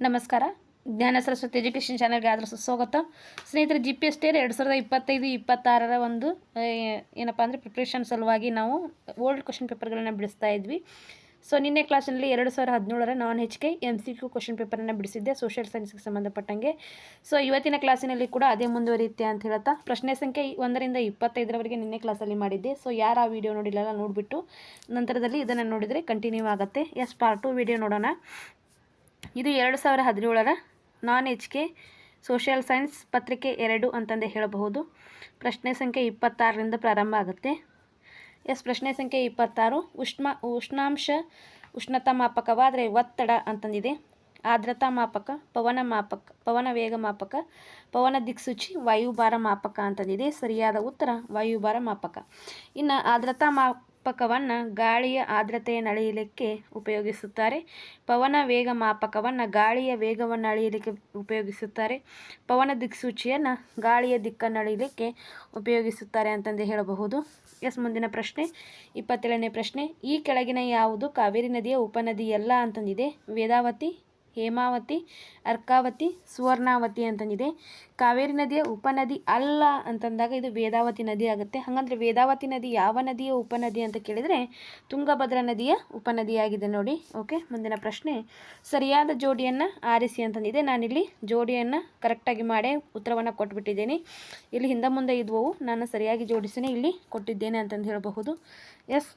ನಮಸ್ಕಾರ. ಜ್ಞಾನ ಸರಸ್ವತಿ ಎಜುಕೇಷನ್ ಚಾನಲ್ಗೆ ಆದರೂ ಸುಸ್ವಾಗತ ಸ್ನೇಹಿತರೆ ಜಿ ಪಿ ಎಸ್ ಟೇರ್ ಎರಡು ಸಾವಿರದ ಇಪ್ಪತ್ತೈದು, ಇಪ್ಪತ್ತಾರರ ಒಂದು ಏನಪ್ಪ ಅಂದರೆ ಪ್ರಿಪ್ರೇಷನ್ ಸಲುವಾಗಿ ನಾವು ಓಲ್ಡ್ ಕ್ವಶನ್ ಪೇಪರ್ಗಳನ್ನು ಬಿಡಿಸ್ತಾ ಇದ್ವಿ. ಸೊ ನಿನ್ನೆ ಕ್ಲಾಸಲ್ಲಿ ಎರಡು ಸಾವಿರ ಹದಿನೇಳರ ನಾನ್ H K M C Q question ಪೇಪರನ್ನು ಬಿಡಿಸಿದ್ದೆ ಸೋಷಿಯಲ್ ಸೈನ್ಸ್ಗೆ ಸಂಬಂಧಪಟ್ಟಂಗೆ. ಸೊ ಇವತ್ತಿನ ಕ್ಲಾಸಿನಲ್ಲಿ ಕೂಡ ಅದೇ ಮುಂದುವರಿಯುತ್ತೆ ಅಂತ ಹೇಳ್ತಾ, ಪ್ರಶ್ನೆ ಸಂಖ್ಯೆ ಒಂದರಿಂದ ಇಪ್ಪತ್ತೈದರವರೆಗೆ ನಿನ್ನೆ ಕ್ಲಾಸಲ್ಲಿ ಮಾಡಿದ್ದೆ. ಸೊ ಯಾರು ಆ ವಿಡಿಯೋ ನೋಡಿಲ್ಲ ನೋಡಿಬಿಟ್ಟು ನಂತರದಲ್ಲಿ ಇದನ್ನು ನೋಡಿದರೆ ಕಂಟಿನ್ಯೂ ಆಗುತ್ತೆ. ಎಸ್ ಪಾರ್ಟ್ ಟು ವಿಡಿಯೋ ನೋಡೋಣ. ಇದು ಎರಡು ಸಾವಿರ ಹದಿನೇಳರ non H K social science ಪತ್ರಿಕೆ ಎರಡು ಅಂತಂದೇ ಹೇಳಬಹುದು. ಪ್ರಶ್ನೆ ಸಂಖ್ಯೆ ಇಪ್ಪತ್ತಾರರಿಂದ ಪ್ರಾರಂಭ ಆಗುತ್ತೆ. ಎಸ್, ಪ್ರಶ್ನೆ ಸಂಖ್ಯೆ ಇಪ್ಪತ್ತಾರು. ಉಷ್ಣ ಉಷ್ಣಾಂಶ ಉಷ್ಣತಾ ಮಾಪಕವಾದರೆ ಒತ್ತಡ ಅಂತಂದಿದೆ. ಆರ್ದ್ರತಾ ಮಾಪಕ, ಪವನ ಮಾಪಕ, ಪವನ ವೇಗ ಮಾಪಕ, ಪವನ ದಿಕ್ಸೂಚಿ, ವಾಯುಭಾರ ಮಾಪಕ ಅಂತಂದಿದೆ. ಸರಿಯಾದ ಉತ್ತರ ವಾಯುಭಾರ ಮಾಪಕ. ಇನ್ನು ಆರ್ದ್ರತಾ ಮಾಪಕವನ್ನು ಗಾಳಿಯ ಆರ್ದ್ರತೆಯನ್ನು ಅಳೆಯಲಿಕ್ಕೆ ಉಪಯೋಗಿಸುತ್ತಾರೆ. ಪವನ ವೇಗ ಮಾಪಕವನ್ನು ಗಾಳಿಯ ವೇಗವನ್ನು ಅಳೆಯಲಿಕ್ಕೆ ಉಪಯೋಗಿಸುತ್ತಾರೆ. ಪವನ ದಿಕ್ಸೂಚಿಯನ್ನ ಗಾಳಿಯ ದಿಕ್ಕನ್ನು ಅಳೆಯಲಿಕ್ಕೆ ಉಪಯೋಗಿಸುತ್ತಾರೆ ಅಂತಂದು ಹೇಳಬಹುದು. ಎಸ್, ಮುಂದಿನ ಪ್ರಶ್ನೆ. ಇಪ್ಪತ್ತೇಳನೇ ಪ್ರಶ್ನೆ. ಈ ಕೆಳಗಿನ ಯಾವುದು ಕಾವೇರಿ ನದಿಯ ಉಪನದಿಯಲ್ಲ ಅಂತಂದಿದೆ. ವೇದಾವತಿ ಹೇಮಾವತಿ, ಅರ್ಕಾವತಿ, ಸುವರ್ಣಾವತಿ ಅಂತಂದಿದೆ. ಕಾವೇರಿ ನದಿಯ ಉಪನದಿ ಅಲ್ಲ ಅಂತಂದಾಗ ಇದು ವೇದಾವತಿ ನದಿ ಆಗುತ್ತೆ. ಹಾಗಂದ್ರೆ ವೇದಾವತಿ ನದಿ ಯಾವ ನದಿಯ ಉಪನದಿ ಅಂತ ಕೇಳಿದರೆ ತುಂಗಭದ್ರಾ ನದಿಯ ಉಪನದಿಯಾಗಿದೆ ನೋಡಿ. ಓಕೆ ಮುಂದಿನ ಪ್ರಶ್ನೆ. ಸರಿಯಾದ ಜೋಡಿಯನ್ನು ಆರಿಸಿ ಅಂತಂದಿದೆ. ನಾನಿಲ್ಲಿ ಜೋಡಿಯನ್ನು ಕರೆಕ್ಟಾಗಿ ಮಾಡೇ ಉತ್ತರವನ್ನು ಕೊಟ್ಬಿಟ್ಟಿದ್ದೇನೆ. ಇಲ್ಲಿ ಹಿಂದೆ ಮುಂದೆ ಇದ್ವವು. ನಾನು ಸರಿಯಾಗಿ ಜೋಡಿಸಿನೇ, ಇಲ್ಲಿ ಕೊಟ್ಟಿದ್ದೇನೆ ಅಂತಂದು ಹೇಳಬಹುದು. ಎಸ್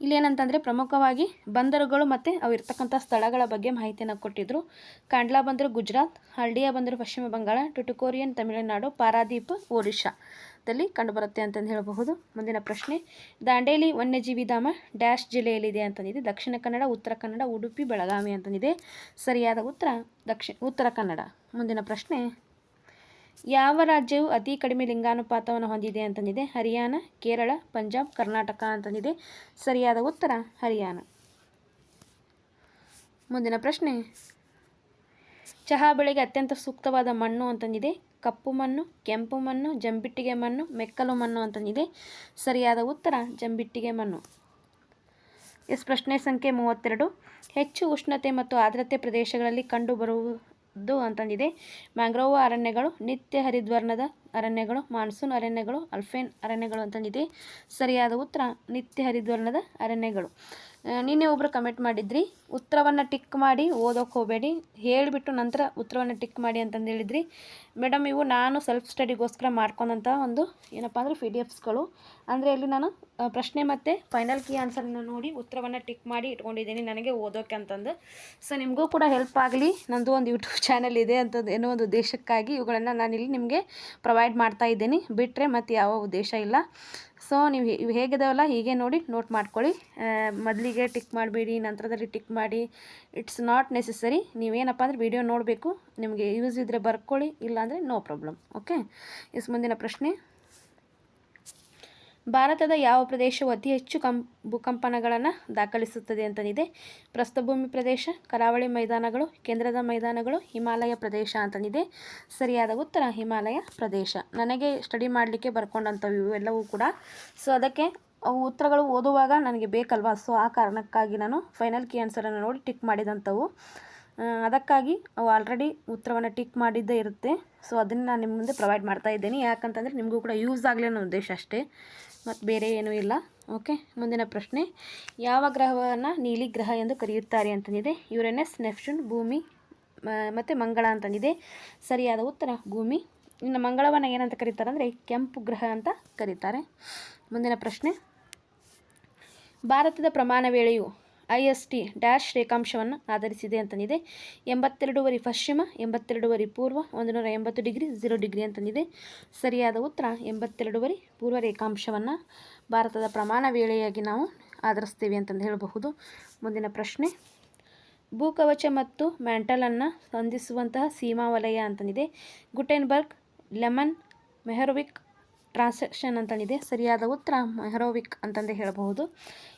ಇಲ್ಲೇನಂತಂದರೆ ಪ್ರಮುಖವಾಗಿ ಬಂದರುಗಳು ಮತ್ತು ಅವು ಇರ್ತಕ್ಕಂಥ ಸ್ಥಳಗಳ ಬಗ್ಗೆ ಮಾಹಿತಿಯನ್ನು ಕೊಟ್ಟಿದ್ದರು ಕಾಂಡ್ಲಾ ಬಂದರು ಗುಜರಾತ್ ಹಲ್ಡಿಯಾ ಬಂದರು ಪಶ್ಚಿಮ ಬಂಗಾಳ ಟುಟುಕೋರಿಯನ್ ತಮಿಳುನಾಡು, ಪಾರಾದೀಪ್ ಒರಿಶಾದಲ್ಲಿ ಕಂಡುಬರುತ್ತೆ ಅಂತಂದು ಹೇಳಬಹುದು. ಮುಂದಿನ ಪ್ರಶ್ನೆ, ದಾಂಡೇಲಿ ವನ್ಯಜೀವಿ ಧಾಮ ಡ್ಯಾಶ್ ಜಿಲ್ಲೆಯಲ್ಲಿದೆ ಅಂತಂದಿದೆ. ದಕ್ಷಿಣ ಕನ್ನಡ, ಉತ್ತರ ಕನ್ನಡ, ಉಡುಪಿ, ಬೆಳಗಾವಿ ಅಂತಂದಿದೆ. ಸರಿಯಾದ ಉತ್ತರ, ದಕ್ಷಿಣ, ಉತ್ತರ ಕನ್ನಡ. ಮುಂದಿನ ಪ್ರಶ್ನೆ ಯಾವ ರಾಜ್ಯವು ಅತಿ ಕಡಿಮೆ ಲಿಂಗಾನುಪಾತವನ್ನು ಹೊಂದಿದೆ ಅಂತಂದಿದೆ? ಹರಿಯಾಣ, ಕೇರಳ, ಪಂಜಾಬ್, ಕರ್ನಾಟಕ ಅಂತಂದಿದೆ. ಸರಿಯಾದ ಉತ್ತರ, ಹರಿಯಾಣ. ಮುಂದಿನ ಪ್ರಶ್ನೆ. ಚಹಾ ಬೆಳೆಗೆ ಅತ್ಯಂತ ಸೂಕ್ತವಾದ ಮಣ್ಣು ಅಂತಂದಿದೆ. ಕಪ್ಪು ಮಣ್ಣು, ಕೆಂಪು ಮಣ್ಣು, ಜಂಬಿಟ್ಟಿಗೆ ಮಣ್ಣು, ಮೆಕ್ಕಲು ಮಣ್ಣು ಅಂತಂದಿದೆ. ಸರಿಯಾದ ಉತ್ತರ, ಜಂಬಿಟ್ಟಿಗೆ ಮಣ್ಣು. ಎಸ್ ಪ್ರಶ್ನೆ ಸಂಖ್ಯೆ ಮೂವತ್ತೆರಡು. ಹೆಚ್ಚು ಉಷ್ಣತೆ ಮತ್ತು ಆದ್ರತೆ ಪ್ರದೇಶಗಳಲ್ಲಿ ಕಂಡುಬರುವುದು ಅಂತಂದಿದೆ. ಮ್ಯಾಂಗ್ರೋವ್ ಅರಣ್ಯಗಳು, ನಿತ್ಯ ಹರಿದ್ವರ್ಣದ ಅರಣ್ಯಗಳು, ಮಾನ್ಸೂನ್ ಅರಣ್ಯಗಳು, ಅಲ್ಫೇನ್ ಅರಣ್ಯಗಳು ಅಂತಂದಿದೆ. ಸರಿಯಾದ ಉತ್ತರ, ನಿತ್ಯ ಹರಿದ್ವರ್ಣದ ಅರಣ್ಯಗಳು. ನಿನ್ನೆ ಒಬ್ಬರು ಕಮೆಂಟ್ ಮಾಡಿದ್ರಿ, ಉತ್ತರವನ್ನು ಟಿಕ್ ಮಾಡಿ ಓದೋಕೆ ಹೋಗಬೇಡಿ, ಹೇಳಿಬಿಟ್ಟು ನಂತರ ಉತ್ತರವನ್ನು ಟಿಕ್ ಮಾಡಿ ಅಂತಂದು ಹೇಳಿದ್ರಿ. ಮೇಡಮ್ ಇವು ನಾನು ಸೆಲ್ಫ್ ಸ್ಟಡಿಗೋಸ್ಕರ ಮಾಡ್ಕೊಂಡಂಥ ಒಂದು ಏನಪ್ಪ ಅಂದರೆ ಪಿ ಡಿ ಎಫ್ಸ್ಗಳು ಅಂದರೆ ಇಲ್ಲಿ ನಾನು ಪ್ರಶ್ನೆ ಮತ್ತು ಫೈನಲ್ ಕೀ ಆನ್ಸರನ್ನು ನೋಡಿ ಉತ್ತರವನ್ನು ಟಿಕ್ ಮಾಡಿ ಇಟ್ಕೊಂಡಿದ್ದೀನಿ ನನಗೆ ಓದೋಕೆ ಅಂತಂದು. ಸೊ ನಿಮಗೂ ಕೂಡ ಹೆಲ್ಪ್ ಆಗಲಿ. ನಂದು ಒಂದು ಯೂಟ್ಯೂಬ್ ಚಾನಲ್ ಇದೆ ಅಂತಂದು ಏನೋ ಒಂದು ಉದ್ದೇಶಕ್ಕಾಗಿ ಇವುಗಳನ್ನು ನಾನಿಲ್ಲಿ ನಿಮಗೆ ಪ್ರೊವೈಡ್ ಮಾಡ್ತಾ ಇದ್ದೀನಿ. ಬಿಟ್ಟರೆ ಮತ್ತು ಯಾವ ಉದ್ದೇಶ ಇಲ್ಲ. ಸೊ ನೀವು ಇವು ಹೇಗಿದಾವಲ್ಲ, ಹೀಗೆ ನೋಡಿ ನೋಟ್ ಮಾಡ್ಕೊಳ್ಳಿ. ಮೊದಲಿಗೆ ಟಿಕ್ ಮಾಡಬೇಡಿ, ನಂತರದಲ್ಲಿ ಟಿಕ್ ಮಾಡಿ ಇಟ್ಸ್ ನಾಟ್ ನೆಸೆಸರಿ ನೀವೇನಪ್ಪ ಅಂದರೆ ವಿಡಿಯೋ ನೋಡಬೇಕು, ನಿಮಗೆ ಯೂಸ್ ಇದ್ದರೆ ಬರ್ಕೊಳ್ಳಿ, ಇಲ್ಲಾಂದರೆ ನೋ ಪ್ರಾಬ್ಲಮ್ ಓಕೆ ಇಸ್ ಮುಂದಿನ ಪ್ರಶ್ನೆ. ಭಾರತದ ಯಾವ ಪ್ರದೇಶವು ಅತಿ ಹೆಚ್ಚು ಕಂ ಭೂಕಂಪನಗಳನ್ನು ದಾಖಲಿಸುತ್ತದೆ ಅಂತನಿದೆ. ಪ್ರಸ್ಥಭೂಮಿ ಪ್ರದೇಶ, ಕರಾವಳಿ ಮೈದಾನಗಳು, ಕೇಂದ್ರದ ಮೈದಾನಗಳು, ಹಿಮಾಲಯ ಪ್ರದೇಶ ಅಂತನಿದೆ. ಸರಿಯಾದ ಉತ್ತರ, ಹಿಮಾಲಯ ಪ್ರದೇಶ. ನನಗೆ ಸ್ಟಡಿ ಮಾಡಲಿಕ್ಕೆ ಬರ್ಕೊಂಡಂಥವು ಇವೆಲ್ಲವೂ ಕೂಡ. ಸೊ ಅದಕ್ಕೆ ಅವು ಉತ್ತರಗಳು ಓದುವಾಗ ನನಗೆ ಬೇಕಲ್ವಾ? ಸೊ ಆ ಕಾರಣಕ್ಕಾಗಿ ನಾನು ಫೈನಲ್ ಕೀ ಆನ್ಸರನ್ನು ನೋಡಿ ಟಿಕ್ ಮಾಡಿದಂಥವು. ಅದಕ್ಕಾಗಿ ಅವು ಆಲ್ರೆಡಿ ಉತ್ತರವನ್ನು ಟಿಕ್ ಮಾಡಿದ್ದೇ ಇರುತ್ತೆ. ಸೊ ಅದನ್ನು ನಾನು ನಿಮ್ಮ ಮುಂದೆ ಪ್ರೊವೈಡ್ ಮಾಡ್ತಾ ಇದ್ದೀನಿ. ಯಾಕಂತಂದರೆ ನಿಮಗೂ ಕೂಡ ಯೂಸ್ ಆಗಲಿ ಅನ್ನೋ ಉದ್ದೇಶ ಅಷ್ಟೇ. ಮತ್ತು ಬೇರೆ ಏನೂ ಇಲ್ಲ. ಓಕೆ ಮುಂದಿನ ಪ್ರಶ್ನೆ. ಯಾವ ಗ್ರಹವನ್ನು ನೀಲಿ ಗ್ರಹ ಎಂದು ಕರೆಯುತ್ತಾರೆ ಅಂತಂದಿದೆ. ಯುರೆನಸ್ ನೆಪ್ಚೂನ್ ಭೂಮಿ ಮತ್ತು ಮಂಗಳ ಅಂತಂದಿದೆ. ಸರಿಯಾದ ಉತ್ತರ, ಭೂಮಿ. ಇನ್ನು ಮಂಗಳವನ್ನು ಏನಂತ ಕರೀತಾರೆ ಅಂದರೆ ಕೆಂಪು ಗ್ರಹ ಅಂತ ಕರೀತಾರೆ. ಮುಂದಿನ ಪ್ರಶ್ನೆ. ಭಾರತದ ಪ್ರಮಾಣ ವೇಳೆಯು ಐ ಎಸ್ ಟಿ ಡ್ಯಾಶ್ ರೇಖಾಂಶವನ್ನು ಆಧರಿಸಿದೆ ಅಂತಂದಿದೆ ಎಂಬತ್ತೆರಡೂವರೆ ಪಶ್ಚಿಮ, ಎಂಬತ್ತೆರಡೂವರೆ ಪೂರ್ವ ಒಂದು ನೂರ ಎಂಬತ್ತು ಡಿಗ್ರಿ, ಝೀರೋ ಡಿಗ್ರಿ ಅಂತಂದಿದೆ ಸರಿಯಾದ ಉತ್ತರ, ಎಂಬತ್ತೆರಡೂವರೆ ಪೂರ್ವ ರೇಖಾಂಶವನ್ನು ಭಾರತದ ಪ್ರಮಾಣ ವೇಳೆಯಾಗಿ ನಾವು ಆಧರಿಸ್ತೀವಿ ಅಂತಂದು ಹೇಳಬಹುದು. ಮುಂದಿನ ಪ್ರಶ್ನೆ. ಭೂಕವಚ ಮತ್ತು ಮ್ಯಾಂಟಲನ್ನು ಸಂಧಿಸುವಂತಹ ಸೀಮಾ ವಲಯ ಅಂತಂದಿದೆ ಗುಟೆನ್ಬರ್ಗ್, ಲೆಮನ್, ಮೆಹರೋವಿಕ್ ಟ್ರಾನ್ಸಾಕ್ಷನ್ ಅಂತಂದಿದೆ ಸರಿಯಾದ ಉತ್ತರ, ಮೆಹರೋವಿಕ್ ಅಂತಂದೇ ಹೇಳಬಹುದು.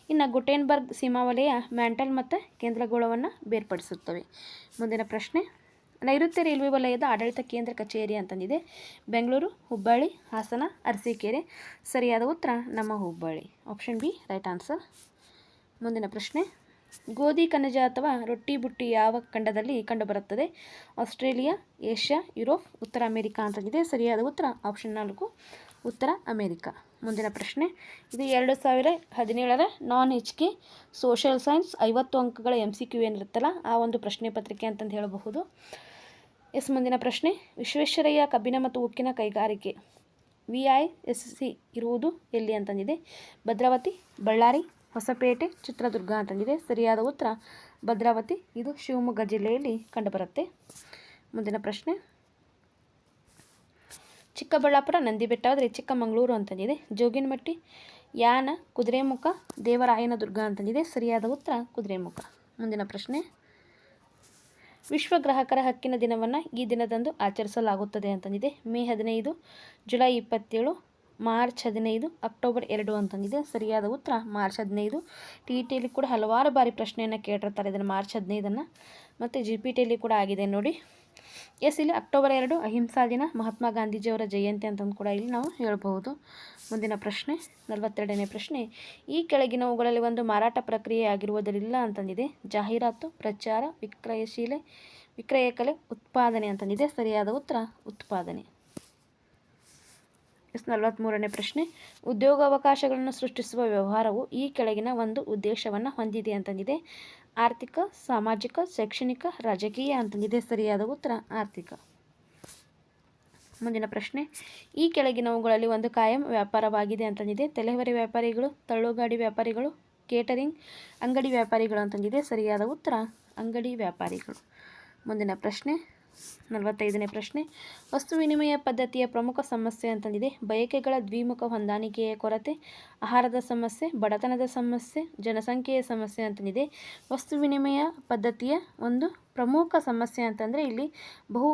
ಇನ್ನು ಗುಟೇನ್ಬರ್ಗ್ ಸೀಮಾವಲಯ ಮ್ಯಾಂಟಲ್ ಮತ್ತು ಕೇಂದ್ರಗೋಳವನ್ನು ಬೇರ್ಪಡಿಸುತ್ತವೆ. ಮುಂದಿನ ಪ್ರಶ್ನೆ, ನೈಋತ್ಯ ರೈಲ್ವೆ ವಲಯದ ಆಡಳಿತ ಕೇಂದ್ರ ಕಚೇರಿ ಅಂತಂದಿದೆ. ಬೆಂಗಳೂರು, ಹುಬ್ಬಳ್ಳಿ, ಹಾಸನ, ಅರಸೀಕೆರೆ. ಸರಿಯಾದ ಉತ್ತರ, ನಮ್ಮ Hubballi. Option B right answer ಮುಂದಿನ ಪ್ರಶ್ನೆ, ಗೋಧಿ ಕಣಜ ಅಥವಾ ರೊಟ್ಟಿ ಬುಟ್ಟಿ ಯಾವ ಖಂಡದಲ್ಲಿ ಕಂಡುಬರುತ್ತದೆ? ಆಸ್ಟ್ರೇಲಿಯಾ, ಏಷ್ಯಾ, ಯುರೋಪ್, ಉತ್ತರ ಅಮೆರಿಕಾ ಅಂತಂದಿದೆ. ಸರಿಯಾದ ಉತ್ತರ ಆಪ್ಷನ್ ನಾಲ್ಕು. ಉತ್ತರ ಅಮೇರಿಕಾ. ಮುಂದಿನ ಪ್ರಶ್ನೆ. ಇದು ಎರಡು ಸಾವಿರ ಹದಿನೇಳರ non H K social science ಐವತ್ತು ಅಂಕಗಳ ಎಂ ಸಿ ಕ್ಯೂ ಏನಿರುತ್ತಲ್ಲ, ಆ ಒಂದು ಪ್ರಶ್ನೆ ಪತ್ರಿಕೆ ಅಂತಂದು ಹೇಳಬಹುದು. ಎಸ್, ಮುಂದಿನ ಪ್ರಶ್ನೆ. ವಿಶ್ವೇಶ್ವರಯ್ಯ ಕಬ್ಬಿನ ಮತ್ತು ಉಕ್ಕಿನ ಕೈಗಾರಿಕೆ, ವಿ ಐ ಎಸ್ ಸಿ ಇರುವುದು ಎಲ್ಲಿ ಅಂತಂದಿದೆ? ಭದ್ರಾವತಿ, ಬಳ್ಳಾರಿ, ಹೊಸಪೇಟೆ, ಚಿತ್ರದುರ್ಗ ಅಂತಂದಿದೆ. ಸರಿಯಾದ ಉತ್ತರ ಭದ್ರಾವತಿ. ಇದು ಶಿವಮೊಗ್ಗ ಜಿಲ್ಲೆಯಲ್ಲಿ ಕಂಡುಬರುತ್ತೆ. ಮುಂದಿನ ಪ್ರಶ್ನೆ. ಚಿಕ್ಕಬಳ್ಳಾಪುರ ನಂದಿಬೆಟ್ಟ ಆದರೆ ಚಿಕ್ಕಮಗಳೂರು ಅಂತಂದಿದೆ. ಜೋಗಿನಮಟ್ಟಿ, ಯಾನ, ಕುದುರೆಮುಖ, ದೇವರಾಯನದುರ್ಗ ಅಂತಂದಿದೆ. ಸರಿಯಾದ ಉತ್ತರ ಕುದುರೆಮುಖ. ಮುಂದಿನ ಪ್ರಶ್ನೆ. ವಿಶ್ವ ಗ್ರಾಹಕರ ಹಕ್ಕಿನ ದಿನವನ್ನು ಈ ದಿನದಂದು ಆಚರಿಸಲಾಗುತ್ತದೆ ಅಂತಂದಿದೆ. ಮೇ ಹದಿನೈದು, ಜುಲೈ ಇಪ್ಪತ್ತೇಳು, ಮಾರ್ಚ್ ಹದಿನೈದು, ಅಕ್ಟೋಬರ್ ಎರಡು ಅಂತಂದಿದೆ. ಸರಿಯಾದ ಉತ್ತರ ಮಾರ್ಚ್ ಹದಿನೈದು. ಟಿ ಟಿಯಲ್ಲಿ ಕೂಡ ಹಲವಾರು ಬಾರಿ ಪ್ರಶ್ನೆಯನ್ನು ಕೇಳಿರ್ತಾರೆ ಇದನ್ನು ಮಾರ್ಚ್ ಹದಿನೈದನ್ನು. ಮತ್ತು ಜಿ ಪಿ ಟಿಯಲ್ಲಿ ಕೂಡ ಆಗಿದೆ ನೋಡಿ. ಎಸ್, ಇಲ್ಲಿ ಅಕ್ಟೋಬರ್ ಎರಡು, ಅಹಿಂಸಾ ದಿನ, ಮಹಾತ್ಮ ಗಾಂಧೀಜಿಯವರ ಜಯಂತಿ ಅಂತಂದು ಕೂಡ ಇಲ್ಲಿ ನಾವು ಹೇಳಬಹುದು. ಮುಂದಿನ ಪ್ರಶ್ನೆ, ನಲವತ್ತೆರಡನೇ ಪ್ರಶ್ನೆ. ಈ ಕೆಳಗಿನವುಗಳಲ್ಲಿ ಒಂದು ಮಾರಾಟ ಪ್ರಕ್ರಿಯೆ ಆಗಿರುವುದರಿಲ್ಲ ಅಂತಂದಿದೆ. ಜಾಹೀರಾತು, ಪ್ರಚಾರ, ವಿಕ್ರಯಶೀಲೆ ವಿಕ್ರಯಕಲೆ ಉತ್ಪಾದನೆ ಅಂತಂದಿದೆ. ಸರಿಯಾದ ಉತ್ತರ, ಉತ್ಪಾದನೆ. ಎಸ್ ನಲವತ್ತ್ಮೂರನೇ ಪ್ರಶ್ನೆ. ಉದ್ಯೋಗಾವಕಾಶಗಳನ್ನು ಸೃಷ್ಟಿಸುವ ವ್ಯವಹಾರವು ಈ ಕೆಳಗಿನ ಒಂದು ಉದ್ದೇಶವನ್ನು ಹೊಂದಿದೆ ಅಂತಂದಿದೆ. ಆರ್ಥಿಕ, ಸಾಮಾಜಿಕ, ಶೈಕ್ಷಣಿಕ, ರಾಜಕೀಯ ಅಂತ ಇದೆ ಸರಿಯಾದ ಉತ್ತರ, ಆರ್ಥಿಕ. ಮುಂದಿನ ಪ್ರಶ್ನೆ, ಈ ಕೆಳಗಿನವುಗಳಲ್ಲಿ ಒಂದು ಕಾಯಂ ವ್ಯಾಪಾರವಾಗಿದೆ ಅಂತಂದಿದೆ. ತಲೆಹೊರೆ ವ್ಯಾಪಾರಿಗಳು, ತಳ್ಳುಗಾಡಿ ವ್ಯಾಪಾರಿಗಳು, ಕೇಟರಿಂಗ್, ಅಂಗಡಿ ವ್ಯಾಪಾರಿಗಳು ಅಂತಂದಿದೆ. ಸರಿಯಾದ ಉತ್ತರ, ಅಂಗಡಿ ವ್ಯಾಪಾರಿಗಳು. ಮುಂದಿನ ಪ್ರಶ್ನೆ ನಲವತ್ತೈದನೇ ಪ್ರಶ್ನೆ. ವಸ್ತು ವಿನಿಮಯ ಪದ್ಧತಿಯ ಪ್ರಮುಖ ಸಮಸ್ಯೆ ಅಂತಂದಿದೆ. ಬಯಕೆಗಳ ದ್ವಿಮುಖ ಹೊಂದಾಣಿಕೆಯ ಕೊರತೆ, ಆಹಾರದ ಸಮಸ್ಯೆ, ಬಡತನದ ಸಮಸ್ಯೆ, ಜನಸಂಖ್ಯೆಯ ಸಮಸ್ಯೆ ಅಂತಂದಿದೆ. ವಸ್ತು ವಿನಿಮಯ ಪದ್ಧತಿಯ ಒಂದು ಪ್ರಮುಖ ಸಮಸ್ಯೆ ಅಂತಂದರೆ ಇಲ್ಲಿ ಬಹು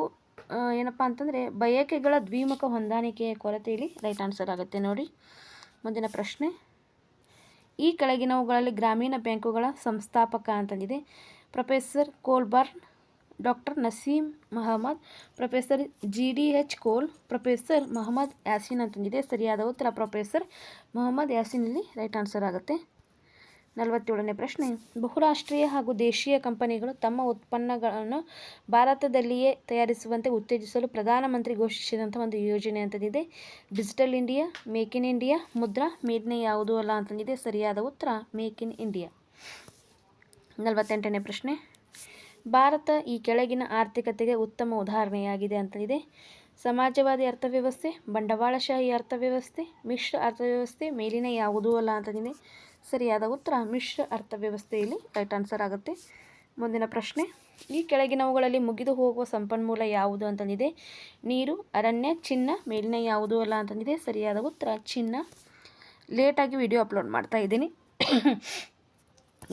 ಏನಪ್ಪ ಅಂತಂದರೆ ಬಯಕೆಗಳ ದ್ವಿಮುಖ ಹೊಂದಾಣಿಕೆಯ ಕೊರತೆ ಇಲ್ಲಿ ರೈಟ್ ಆನ್ಸರ್ ಆಗುತ್ತೆ ನೋಡಿ. ಮುಂದಿನ ಪ್ರಶ್ನೆ. ಈ ಕೆಳಗಿನವುಗಳಲ್ಲಿ ಗ್ರಾಮೀಣ ಬ್ಯಾಂಕುಗಳ ಸಂಸ್ಥಾಪಕ ಅಂತಂದಿದೆ. Professor Colburn doctor Naseem Mohammad professor G D H Cole, professor Mohammad Yaseen ಅಂತಂದಿದೆ ಸರಿಯಾದ ಉತ್ತರ ಪ್ರೊಫೆಸರ್ ಮೊಹಮ್ಮದ್ ಯಾಸೀನ್ ಇಲ್ಲಿ ರೈಟ್ ಆನ್ಸರ್ ಆಗುತ್ತೆ. ನಲವತ್ತೇಳನೇ ಪ್ರಶ್ನೆ. ಬಹುರಾಷ್ಟ್ರೀಯ ಹಾಗೂ ದೇಶೀಯ ಕಂಪನಿಗಳು ತಮ್ಮ ಉತ್ಪನ್ನಗಳನ್ನು ಭಾರತದಲ್ಲಿಯೇ ತಯಾರಿಸುವಂತೆ ಉತ್ತೇಜಿಸಲು ಪ್ರಧಾನಮಂತ್ರಿ ಘೋಷಿಸಿದಂಥ ಒಂದು ಯೋಜನೆ ಅಂತಂದಿದೆ. Digital India, make in India, Mudra ಮೇಡ್ನೆ ಯಾವುದು ಅಲ್ಲ ಅಂತಂದಿದೆ. ಸರಿಯಾದ ಉತ್ತರ ಮೇಕ್ ಇನ್ ಇಂಡಿಯಾ. ನಲವತ್ತೆಂಟನೇ ಪ್ರಶ್ನೆ. ಭಾರತ ಈ ಕೆಳಗಿನ ಆರ್ಥಿಕತೆಗೆ ಉತ್ತಮ ಉದಾಹರಣೆಯಾಗಿದೆ ಅಂತಂದಿದೆ ಸಮಾಜವಾದಿ ಅರ್ಥವ್ಯವಸ್ಥೆ, ಬಂಡವಾಳಶಾಹಿ ಅರ್ಥವ್ಯವಸ್ಥೆ, ಮಿಶ್ರ ಅರ್ಥವ್ಯವಸ್ಥೆ ಮೇಲಿನ ಯಾವುದೂ ಅಲ್ಲ ಅಂತಂದಿದೆ ಸರಿಯಾದ ಉತ್ತರ, ಮಿಶ್ರ ಅರ್ಥವ್ಯವಸ್ಥೆಯಲ್ಲಿ ರೈಟ್ ಆನ್ಸರ್ ಆಗುತ್ತೆ. ಮುಂದಿನ ಪ್ರಶ್ನೆ, ಈ ಕೆಳಗಿನವುಗಳಲ್ಲಿ ಮುಗಿದು ಹೋಗುವ ಸಂಪನ್ಮೂಲ ಯಾವುದು ಅಂತಂದಿದೆ ನೀರು, ಅರಣ್ಯ, ಚಿನ್ನ ಮೇಲಿನ ಯಾವುದೂ ಅಲ್ಲ ಅಂತಂದಿದೆ ಸರಿಯಾದ ಉತ್ತರ, ಚಿನ್ನ. ಲೇಟಾಗಿ ವಿಡಿಯೋ ಅಪ್ಲೋಡ್ ಮಾಡ್ತಾ ಇದ್ದೀನಿ.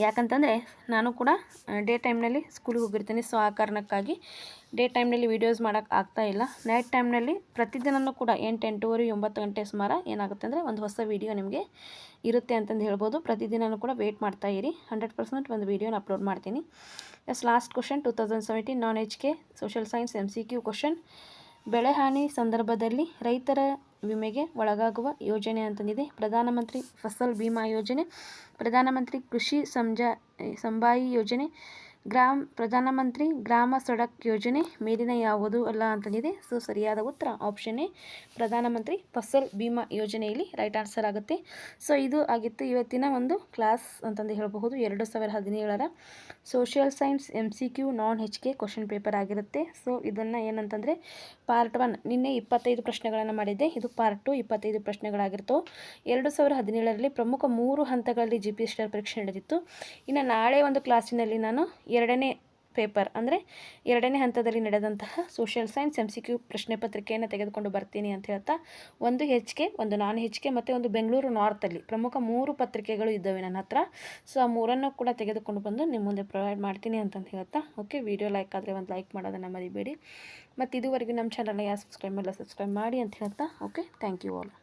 ಯಾಕಂತಂದರೆ ನಾನು ಕೂಡ ಡೇ ಟೈಮ್ನಲ್ಲಿ ಸ್ಕೂಲಿಗೆ ಹೋಗಿರ್ತೀನಿ. ಸೊ ಆ ಕಾರಣಕ್ಕಾಗಿ ಡೇ ಟೈಮ್ನಲ್ಲಿ ವೀಡಿಯೋಸ್ ಮಾಡೋಕ್ಕೆ ಆಗ್ತಾ ಇಲ್ಲ. ನೈಟ್ ಟೈಮ್ನಲ್ಲಿ ಪ್ರತಿದಿನವೂ ಕೂಡ ಎಂಟು, ಎಂಟೂವರೆ, ಒಂಬತ್ತು ಗಂಟೆ ಸುಮಾರು ಏನಾಗುತ್ತೆ ಅಂದರೆ ಒಂದು ಹೊಸ ವೀಡಿಯೋ ನಿಮಗೆ ಇರುತ್ತೆ ಅಂತಂದು ಹೇಳ್ಬೋದು. ಪ್ರತಿದಿನವೂ ಕೂಡ ವೆಯ್ಟ್ ಮಾಡ್ತಾ ಇರಿ. ಹಂಡ್ರೆಡ್ ಪರ್ಸೆಂಟ್ ಒಂದು ವೀಡಿಯೋನ ಅಪ್ಲೋಡ್ ಮಾಡ್ತೀನಿ. Yes last question two thousand seventeen non H K social science M C Q question ಬೆಳೆಹಾನಿ ಸಂದರ್ಭದಲ್ಲಿ ರೈತರ ವಿಮೆಗೆ ಒಳಗಾಗುವ ಯೋಜನೆ ಅಂತಂದಿದೆ. ಪ್ರಧಾನಮಂತ್ರಿ ಫಸಲ್ ಬಿಮಾ ಯೋಜನೆ ಪ್ರಧಾನಮಂತ್ರಿ ಕೃಷಿ ಸಂಜಾ ಸಂಬಾಯಿ ಯೋಜನೆ ಗ್ರಾಮ್ ಪ್ರಧಾನಮಂತ್ರಿ ಗ್ರಾಮ ಸಡಕ್ ಯೋಜನೆ ಮೇಲಿನ ಯಾವುದು ಅಲ್ಲ ಅಂತಂದಿದೆ. ಸೊ, ಸರಿಯಾದ ಉತ್ತರ ಆಪ್ಷನ್ ಎ ಪ್ರಧಾನಮಂತ್ರಿ ಫಸಲ್ ಬಿಮಾ ಯೋಜನೆಯಲ್ಲಿ ರೈಟ್ ಆನ್ಸರ್ ಆಗುತ್ತೆ. ಸೊ, ಇದು ಆಗಿತ್ತು ಇವತ್ತಿನ ಒಂದು ಕ್ಲಾಸ್ ಅಂತಂದು ಹೇಳಬಹುದು, ಎರಡು ಸಾವಿರ ಹದಿನೇಳರ social science M C Q non H K question paper ಆಗಿರುತ್ತೆ. ಸೊ, ಇದನ್ನು ಏನಂತಂದರೆ ಪಾರ್ಟ್ ಒನ್ ನಿನ್ನೆ ಇಪ್ಪತ್ತೈದು ಪ್ರಶ್ನೆಗಳನ್ನು ಮಾಡಿದ್ದೆ. ಇದು ಪಾರ್ಟ್ ಟು ಇಪ್ಪತ್ತೈದು ಪ್ರಶ್ನೆಗಳಾಗಿರ್ತವೆ. ಎರಡು ಸಾವಿರ ಹದಿನೇಳರಲ್ಲಿ ಪ್ರಮುಖ ಮೂರು ಹಂತಗಳಲ್ಲಿ ಜಿ ಪಿ ಎಸ್ ಪರೀಕ್ಷೆ ನಡೆದಿತ್ತು. ಇನ್ನು ನಾಳೆ ಒಂದು ಕ್ಲಾಸಿನಲ್ಲಿ ನಾನು ಎರಡನೇ ಪೇಪರ್ ಅಂದರೆ ಎರಡನೇ ಹಂತದಲ್ಲಿ ನಡೆದಂತಹ social science M C Q ಪ್ರಶ್ನೆ ಪತ್ರಿಕೆಯನ್ನು ತೆಗೆದುಕೊಂಡು ಬರ್ತೀನಿ ಅಂತ ಹೇಳ್ತಾ, ಒಂದು ಹೆಚ್ ಕೆ ಒಂದು ನಾನ್ ಹೆಚ್ ಕೆ ಮತ್ತು ಒಂದು ಬೆಂಗಳೂರು ನಾರ್ತಲ್ಲಿ ಪ್ರಮುಖ ಮೂರು ಪತ್ರಿಕೆಗಳು ಇದ್ದಾವೆ ನನ್ನ ಹತ್ರ. ಸೊ ಆ ಮೂರನ್ನು ಕೂಡ ತೆಗೆದುಕೊಂಡು ಬಂದು ನಿಮ್ಮ ಮುಂದೆ ಪ್ರೊವೈಡ್ ಮಾಡ್ತೀನಿ ಅಂತಂದು ಹೇಳ್ತಾ ಓಕೆ ವಿಡಿಯೋ ಲೈಕ್ ಆದರೆ ಒಂದು ಲೈಕ್ ಮಾಡೋದನ್ನು ಮರಿಬೇಡಿ. ಮತ್ತು ಇದುವರೆಗೂ ನಮ್ಮ ಚಾನಲ್ನ ಯಾವ ಸಬ್ಸ್ಕ್ರೈಬ್ ಮಾಡಿಲ್ಲ ಸಬ್ಸ್ಕ್ರೈಬ್ ಮಾಡಿ ಅಂತ ಹೇಳ್ತಾ ಓಕೆ ಥ್ಯಾಂಕ್ ಯು ಆಲ್